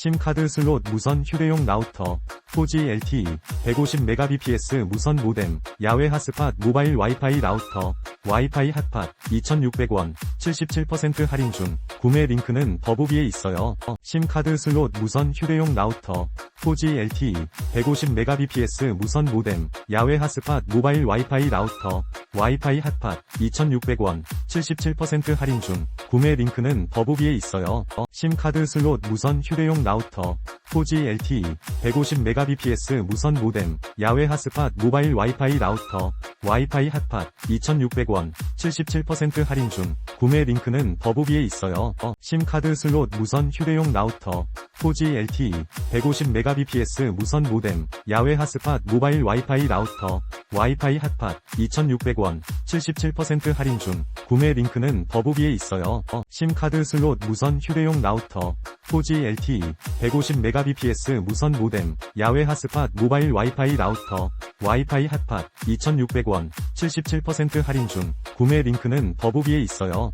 심카드 슬롯 무선 휴대용 라우터 4G LTE 150Mbps 무선 모뎀 야외 핫스팟 모바일 와이파이 라우터 와이파이 핫팟 2,600원 77% 할인 중 구매 링크는 더보기에 있어요. 심카드 슬롯 무선 휴대용 라우터 4G LTE 150Mbps 무선 모뎀 야외 핫스팟 모바일 와이파이 라우터 와이파이 핫팟 2,600원 77% 할인 중 구매 링크는 더보기에 있어요. 심카드 슬롯 무선 휴대용 라우터 4G LTE 150Mbps 무선 모뎀 야외 핫스팟 모바일 와이파이 라우터 와이파이 핫팟 2,600원 77% 할인 중 구매 링크는 더보기에 있어요. 심카드 슬롯 무선 휴대용 라우터 4G LTE 150Mbps 무선 모뎀 야외 핫스팟 모바일 와이파이 라우터 와이파이 핫팟 2,600원 77% 할인 중 구매 링크는 더보기에 있어요. 심카드 슬롯 무선 휴대용 라우터 4G LTE 150Mbps 무선 모뎀 야외 핫스팟 모바일 와이파이 라우터 와이파이 핫팟 2,600원 77% 할인 중 구매 링크는 더보기에 있어요.